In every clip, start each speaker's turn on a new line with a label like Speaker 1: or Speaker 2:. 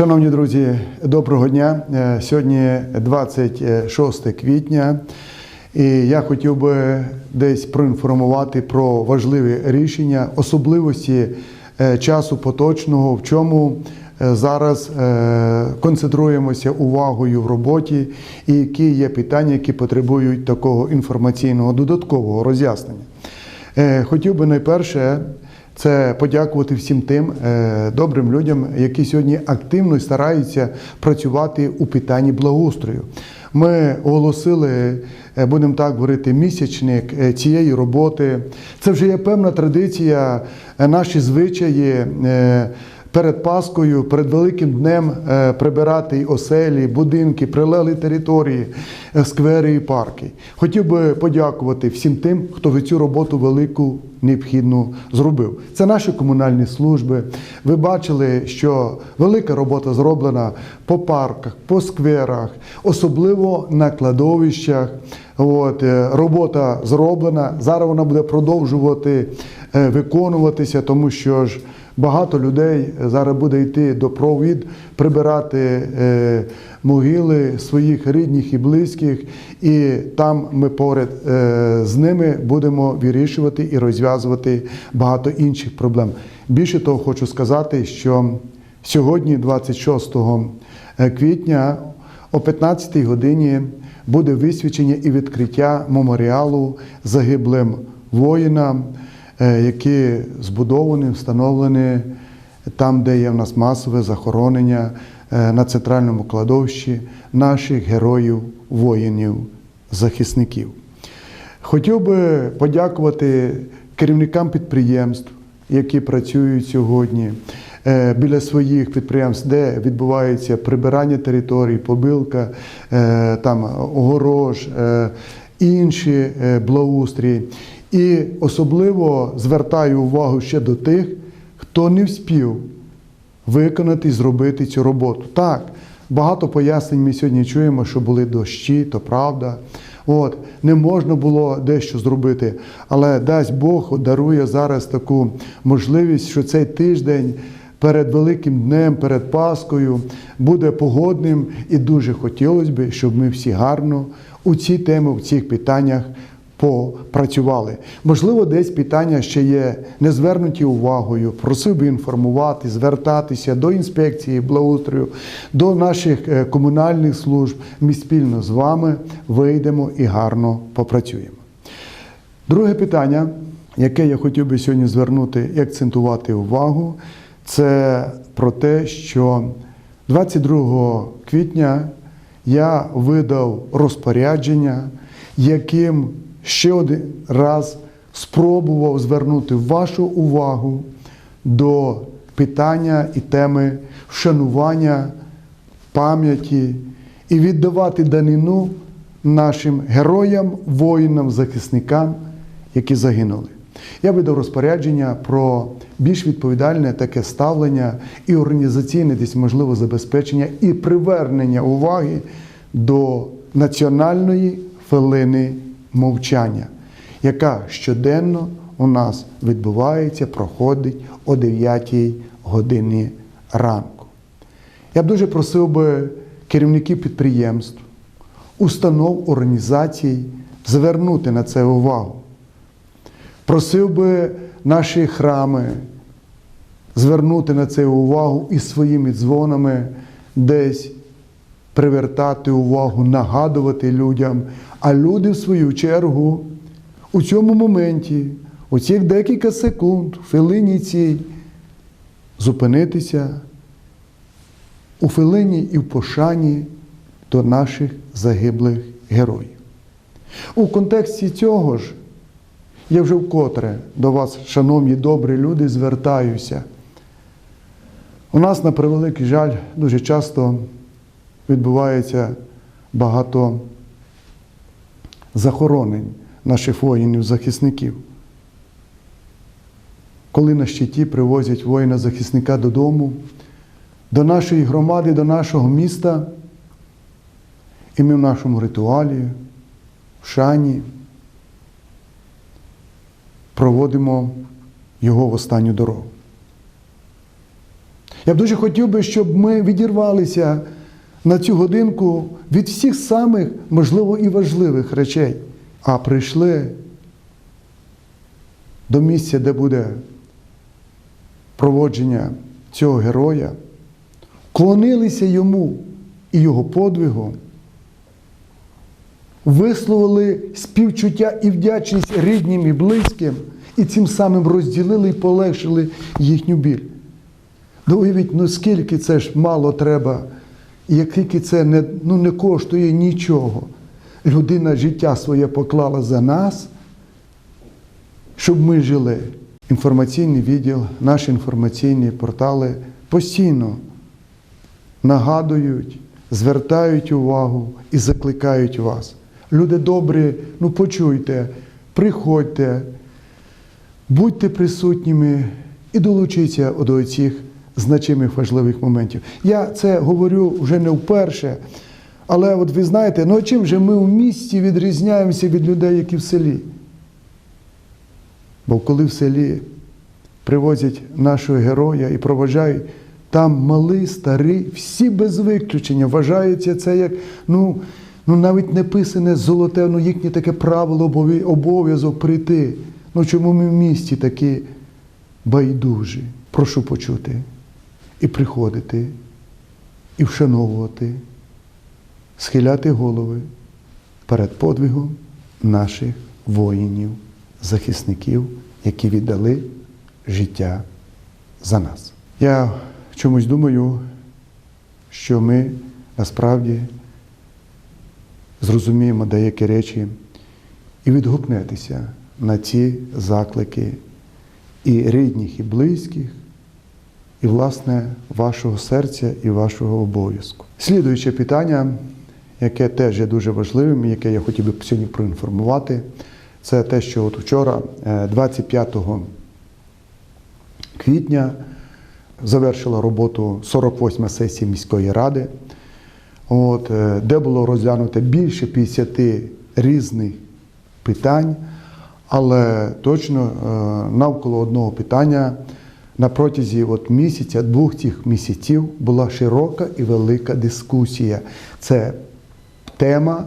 Speaker 1: Шановні друзі, доброго дня. Е, Сьогодні 26 квітня, і я хотів би десь проінформувати про важливі рішення, особливості е, часу поточного, в чому е, зараз концентруємося увагою в роботі, і які є питання, які потребують такого інформаційного додаткового роз'яснення. Хотів би найперше це подякувати всім тим е, добрим людям, які сьогодні активно стараються працювати у питанні благоустрою. Ми оголосили, е, будемо так говорити, місячник е, цієї роботи. Це вже є певна традиція, наші звичаї. Перед Паскою, перед Великим днем е, прибирати і оселі, будинки, прилеглі території, е, сквери і парки. Хотів би подякувати всім тим, хто цю роботу велику необхідну зробив. Це наші комунальні служби. Ви бачили, що велика робота зроблена по парках, по скверах, особливо на кладовищах. От, е, робота зроблена. Зараз вона буде продовжувати виконуватися, тому що ж. Багато людей зараз буде йти до провід, прибирати е, могили своїх рідних і близьких, і там ми поряд е, з ними будемо вирішувати і розв'язувати багато інших проблем. Більше того, хочу сказати, що сьогодні, 26 квітня, о 15-й годині буде висвячення і відкриття меморіалу загиблим воїнам. Е, які збудовані, встановлені там, де є в нас масове захоронення е, на центральному кладовищі наших героїв, воїнів, захисників. Хотів би подякувати керівникам підприємств, які працюють сьогодні е, біля своїх підприємств, де відбувається прибирання територій, побилка, там огорож, інші благоустрій. І особливо звертаю увагу ще до тих, хто не вспів виконати і зробити цю роботу. Так, багато пояснень ми сьогодні чуємо, що були дощі, то правда. От, Не можна було дещо зробити, але дасть Бог дарує зараз таку можливість, що цей тиждень перед Великим днем, перед Паскою буде погодним, і дуже хотілося б, щоб ми всі гарно у ці теми, в цих питаннях попрацювали. Можливо, десь питання ще є не звернуті увагою. Просив би інформувати, звертатися до інспекції благоустрою, до наших е, комунальних служб. Ми спільно з вами вийдемо і гарно попрацюємо. Друге питання, яке я хотів би сьогодні звернути і акцентувати увагу, це про те, що 22 квітня я видав розпорядження, яким ще один раз спробував звернути вашу увагу до питання і теми вшанування пам'яті і віддавати данину нашим героям, воїнам, захисникам, які загинули. Я видав розпорядження про більш відповідальне таке ставлення і організаційне десь можливо забезпечення і привернення уваги до національної хвилини мовчання, яка щоденно у нас відбувається, проходить о 9 годині ранку. Я б дуже просив би керівників підприємств, установ організацій звернути на це увагу. Просив би наші храми звернути на це увагу і своїми дзвонами десь привертати увагу, нагадувати людям, а люди, в свою чергу, у цьому моменті, у цих декілька секунд, хвилині цій, зупинитися у хвилині і в пошані до наших загиблих героїв. У контексті цього ж я вже вкотре до вас, шановні добрі люди, звертаюся. У нас, на превеликий жаль, дуже часто відбувається багато захоронень наших воїнів-захисників. Коли на щиті привозять воїна-захисника додому, до нашої громади, до нашого міста, і ми в нашому ритуалі, в шані проводимо його в останню дорогу. Я б дуже хотів би, щоб ми відірвалися на цю годинку від всіх самих, можливо, і важливих речей, а прийшли до місця, де буде проводження цього героя, клонилися йому і його подвигу, висловили співчуття і вдячність рідним і близьким, і цим самим розділили і полегшили їхню біль. Уявіть, ну скільки це ж мало треба, і який це не, ну, не коштує нічого. Людина життя своє поклала за нас, щоб ми жили. Інформаційний відділ, наші інформаційні портали постійно нагадують, звертають увагу і закликають вас. Люди добрі, ну почуйте, приходьте, будьте присутніми і долучіться до цих значимих важливих моментів. Я це говорю вже не вперше, але от ви знаєте, ну чим же ми в місті відрізняємося від людей, які в селі? Бо коли в селі привозять нашого героя і проважають, там малий, старий, всі без виключення. Вважається це як, ну, ну навіть не писане золоте, ну їхнє таке правило, обов'язок прийти. Ну чому ми в місті такі байдужі? Прошу почути і приходити, і вшановувати, схиляти голови перед подвигом наших воїнів, захисників, які віддали життя за нас. Я чомусь думаю, що ми насправді зрозуміємо деякі речі і відгукнетеся на ці заклики і рідних, і близьких, і, власне, вашого серця і вашого обов'язку. Слідуюче питання, яке теж є дуже важливим, яке я хотів би сьогодні проінформувати, це те, що от вчора, е, 25 квітня, завершила роботу 48 сесія міської ради, от, е, де було розглянуто більше 50 різних питань, але точно е, навколо одного питання на протязі от місяця, двох цих місяців була широка і велика дискусія. Це тема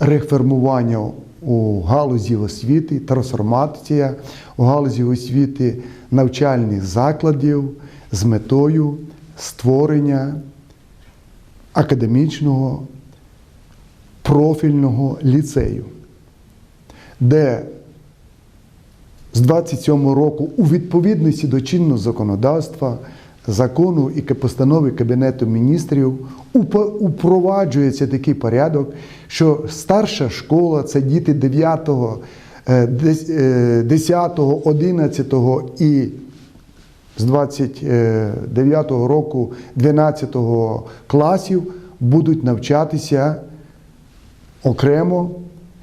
Speaker 1: реформування у галузі освіти, трансформація у галузі освіти навчальних закладів з метою створення академічного профільного ліцею, де з 27 року у відповідності до чинного законодавства, закону і постанови Кабінету міністрів упроваджується такий порядок, що старша школа це діти 9, е, дес- е, 10, 11 і з 29 року 12 класів будуть навчатися окремо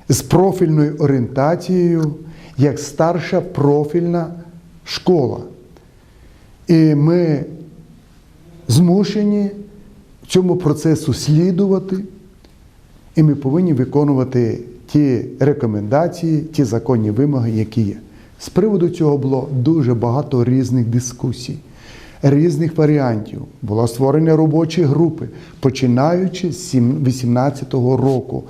Speaker 1: з профільною орієнтацією як старша профільна школа. І ми змушені цьому процесу слідувати, і ми повинні виконувати ті рекомендації, ті законні вимоги, які є. З приводу цього було дуже багато різних дискусій, різних варіантів. Була створена робочі групи, починаючи з 2018 року.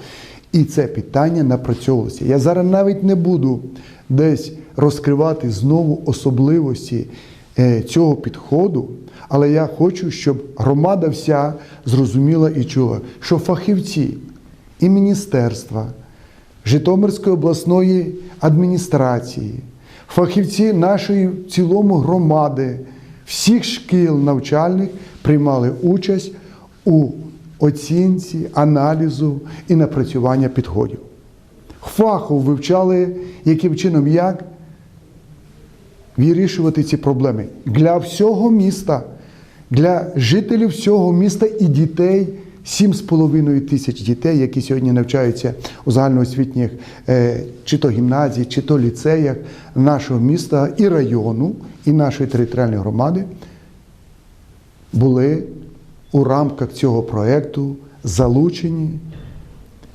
Speaker 1: І це питання напрацьовувалося. Я зараз навіть не буду десь розкривати знову особливості е, цього підходу, але я хочу, щоб громада вся зрозуміла і чула, що фахівці і міністерства, Житомирської обласної адміністрації, фахівці нашої в цілому громади, всіх шкіл навчальних приймали участь у оцінці, аналізу і напрацювання підходів. Фахово вивчали, яким чином як вирішувати ці проблеми для всього міста, для жителів всього міста і дітей. 7,5 тисяч дітей, які сьогодні навчаються у загальноосвітніх е, чи то гімназії, чи то ліцеях нашого міста і району, і нашої територіальної громади, були у рамках цього проєкту залучені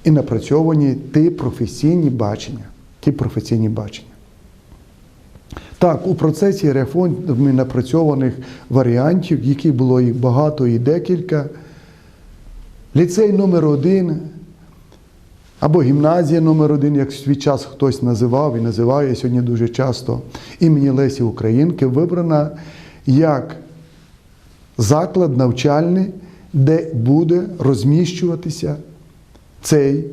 Speaker 1: і напрацьовані ті професійні бачення. Ті професійні бачення. Так, у процесі реформи напрацьованих варіантів, яких було їх багато і декілька, ліцей номер один або гімназія номер один, як в свій час хтось називав і називає сьогодні дуже часто імені Лесі Українки, вибрана як заклад навчальний, де буде розміщуватися цей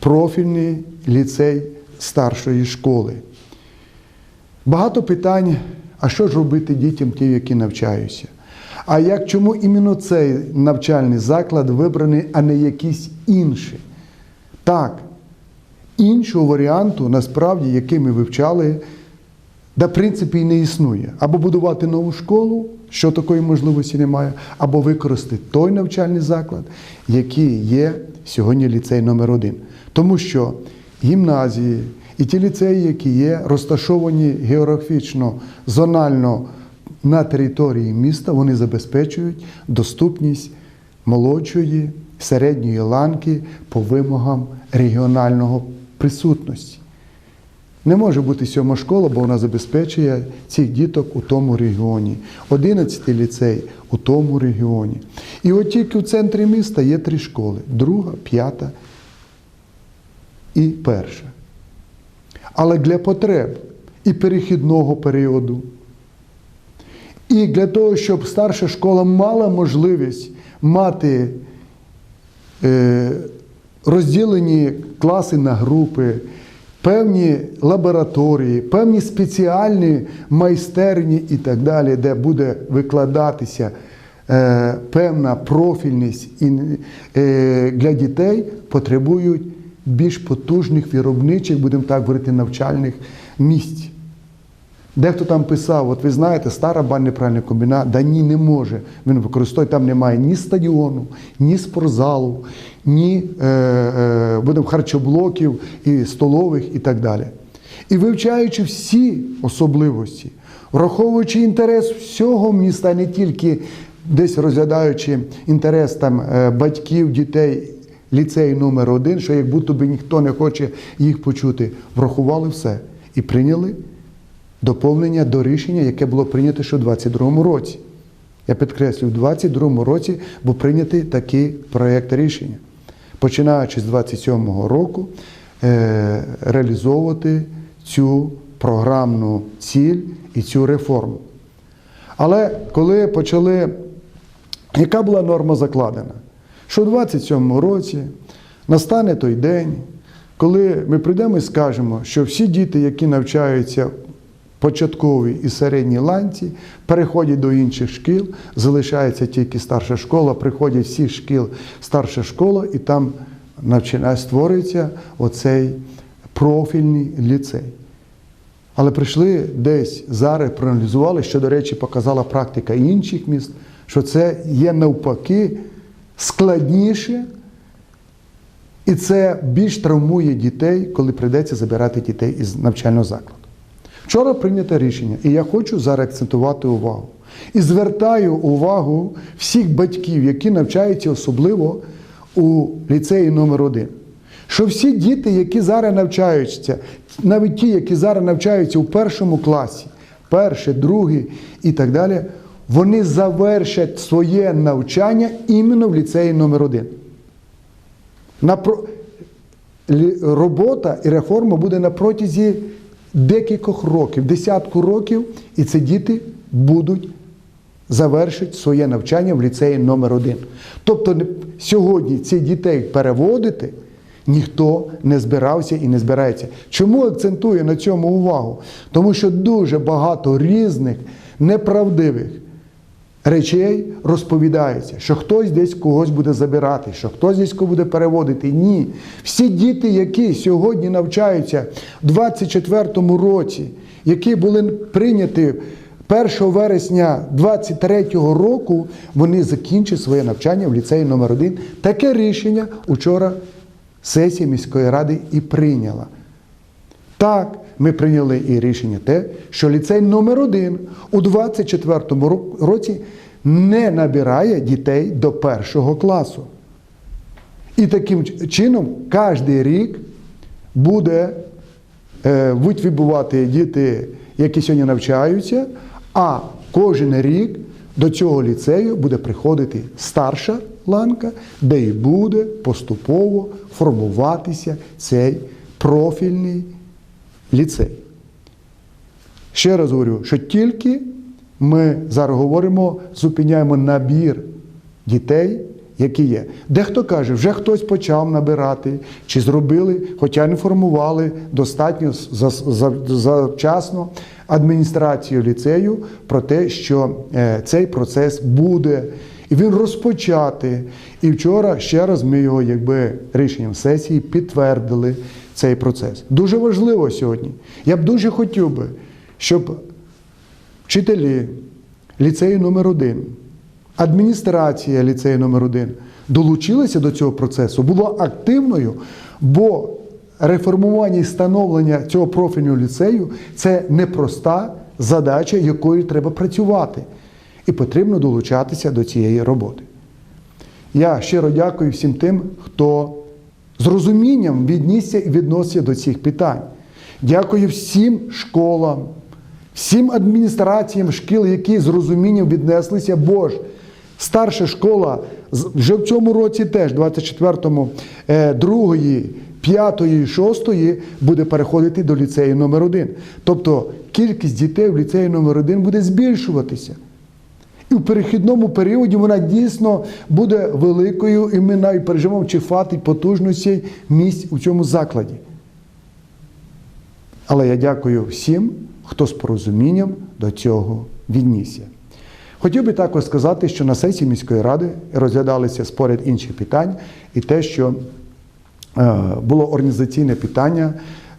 Speaker 1: профільний ліцей старшої школи. Багато питань, а що ж робити дітям, ті, які навчаються? А як чому іменно цей навчальний заклад вибраний, а не якийсь інший? Так, іншого варіанту, насправді, який ми вивчали, да, в принципі, і не існує. Або будувати нову школу, що такої можливості немає, або використати той навчальний заклад, який є сьогодні ліцей номер один. Тому що гімназії і ті ліцеї, які є, розташовані географічно, зонально на території міста, вони забезпечують доступність молодшої, середньої ланки по вимогам регіонального присутності. Не може бути сьома школа, бо вона забезпечує цих діток у тому регіоні. Одинадцятий ліцей у тому регіоні. І от тільки в центрі міста є три школи: друга, п'ята і перша. Але для потреб і перехідного періоду, і для того, щоб старша школа мала можливість мати е, розділені класи на групи, певні лабораторії, певні спеціальні майстерні і так далі, де буде викладатися е, певна профільність і, е, для дітей, потребують більш потужних виробничих, будемо так говорити, навчальних місць. Дехто там писав, от ви знаєте, стара баня пральний комбінат, да ні, не може. Він використовує, там немає ні стадіону, ні спортзалу, ні е, е, будемо харчоблоків і столових і так далі. І вивчаючи всі особливості, враховуючи інтерес всього міста, не тільки десь розглядаючи інтерес там, е, батьків, дітей, ліцею номер один, що як будто би ніхто не хоче їх почути, врахували все і прийняли доповнення до рішення, яке було прийнято ще у 2022 році. Я підкреслюю, у 2022 році був прийнятий такий проєкт рішення, починаючи з 2027 року е, реалізовувати цю програмну ціль і цю реформу. Але коли почали, яка була норма закладена? Що у 2027 році настане той день, коли ми прийдемо і скажемо, що всі діти, які навчаються початковій і середній ланці, переходять до інших шкіл, залишається тільки старша школа, приходять всі шкіл старша школа, і там навчання створюється оцей профільний ліцей. Але прийшли десь зараз, проаналізували, що, до речі, показала практика інших міст, що це є навпаки складніше, і це більш травмує дітей, коли прийдеться забирати дітей із навчального закладу. Вчора прийнято рішення, і я хочу зараз акцентувати увагу. І звертаю увагу всіх батьків, які навчаються особливо у ліцеї номер 1 що всі діти, які зараз навчаються, навіть ті, які зараз навчаються у першому класі, перший, другий і так далі, вони завершать своє навчання іменно в ліцеї номер 1 Напро... Робота і реформа буде на протязі декількох років, десятку років, і ці діти будуть завершити своє навчання в ліцеї номер 1 Тобто сьогодні цих дітей переводити ніхто не збирався і не збирається. Чому акцентую на цьому увагу? Тому що дуже багато різних неправдивих речей розповідається, що хтось десь когось буде забирати, що хтось десь кого буде переводити. Ні. Всі діти, які сьогодні навчаються в 24-му році, які були прийняті 1 вересня 23-го року, вони закінчать своє навчання в ліцеї номер 1 Таке рішення учора сесія міської ради і прийняла. Так, ми прийняли і рішення те, що ліцей номер 1 у 24-му році не набирає дітей до першого класу. І таким чином кожен рік буде, е, будуть діти які сьогодні навчаються, а кожен рік до цього ліцею буде приходити старша ланка, де і буде поступово формуватися цей профільний ліцей. Ще раз говорю, що тільки ми зараз говоримо, зупиняємо набір дітей, які є. Дехто каже, вже хтось почав набирати, чи зробили, хоча не формували достатньо за- за- завчасно адміністрацію ліцею про те, що е, цей процес буде. І він розпочати. І вчора ще раз ми його, якби рішенням сесії, підтвердили цей процес. Дуже важливо сьогодні. Я б дуже хотів би, щоб вчителі ліцею номер 1 адміністрація ліцею номер 1 долучилися до цього процесу, була активною, бо реформування і становлення цього профільного ліцею це непроста задача, якою треба працювати. І потрібно долучатися до цієї роботи. Я щиро дякую всім тим, хто з розумінням віднісся і відноситься до цих питань. Дякую всім школам, всім адміністраціям шкіл, які з розумінням віднеслися, бо ж старша школа вже в цьому році теж, 24-му, е, другої, п'ятої, шостої, буде переходити до ліцею номер 1 Тобто кількість дітей в ліцеї номер 1 буде збільшуватися. І в перехідному періоді вона дійсно буде великою, і ми навіть переживемо, чи хватить потужності місць у цьому закладі. Але я дякую всім, хто з порозумінням до цього віднісся. Хотів би також сказати, що на сесії міської ради розглядалися споряд інших питань, і те, що е, було організаційне питання.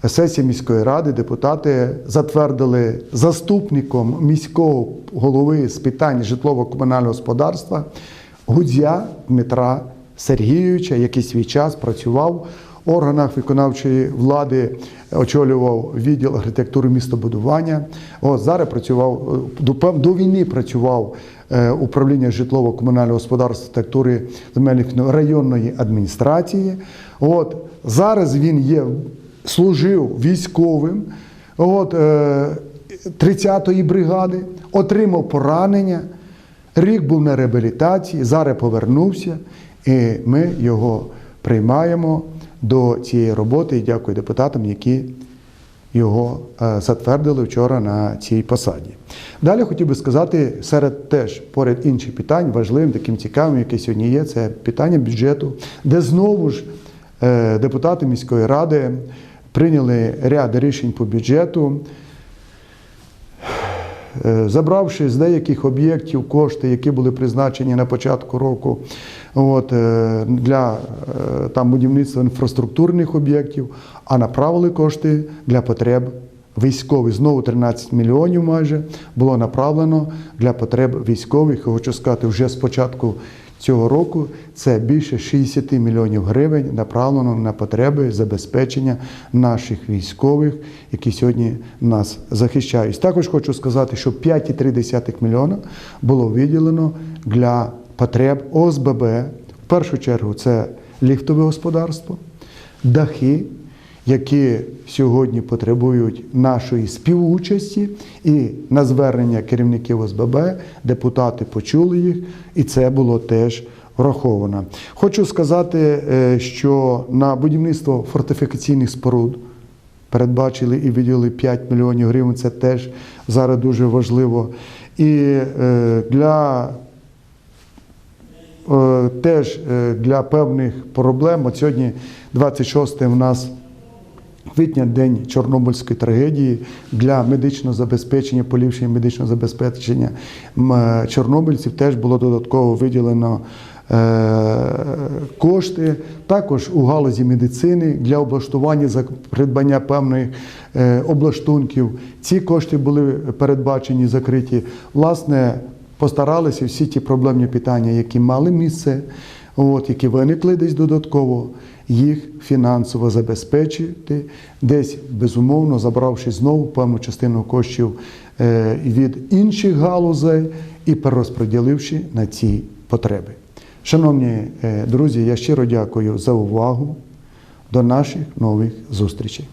Speaker 1: Сесія міської ради депутати затвердили заступником міського голови з питань житлово-комунального господарства Гудзя Дмитра Сергійовича, який свій час працював в органах виконавчої влади, очолював відділ архітектури містобудування. От зараз працював до, війни працював е, управління житлово-комунального господарства архітектури земельних районної адміністрації. От зараз він є служив військовим от, е, 30-ї бригади, отримав поранення, рік був на реабілітації, зараз повернувся, і ми його приймаємо до цієї роботи і дякую депутатам, які його е, затвердили вчора на цій посаді. Далі хотів би сказати, серед теж поряд інших питань, важливим, таким цікавим, яке сьогодні є, це питання бюджету, де знову ж е, депутати міської ради прийняли ряд рішень по бюджету. Е, Забравши з деяких об'єктів кошти, які були призначені на початку року от, е, для е, там, будівництва інфраструктурних об'єктів, а направили кошти для потреб військових. Знову 13 мільйонів майже було направлено для потреб військових. Хочу сказати, вже з початку цього року це більше 60 мільйонів гривень направлено на потреби забезпечення наших військових, які сьогодні нас захищають. Також хочу сказати, що 5,3 мільйона було виділено для потреб ОСББ. В першу чергу це ліфтове господарство, дахи, які сьогодні потребують нашої співучасті, і на звернення керівників ОСББ депутати почули їх, і це було теж враховано. Хочу сказати, е, що на будівництво фортифікаційних споруд передбачили і виділили 5 мільйонів гривень. Це теж зараз дуже важливо. І е, для е, теж для певних проблем. От сьогодні 26 в нас квітня, день Чорнобильської трагедії для медичного забезпечення, поліпшення медичного забезпечення е, чорнобильців теж було додатково виділено. е, Кошти також у галузі медицини для облаштування за придбання певних е, облаштунків. Ці кошти були передбачені, закриті. Власне, постаралися всі ті проблемні питання, які мали місце, от, які виникли десь додатково, їх фінансово забезпечити, десь безумовно забравши знову певну частину коштів е, від інших галузей і перерозподіливши на ці потреби. Шановні е, друзі, я щиро дякую за увагу. До наших нових зустрічей.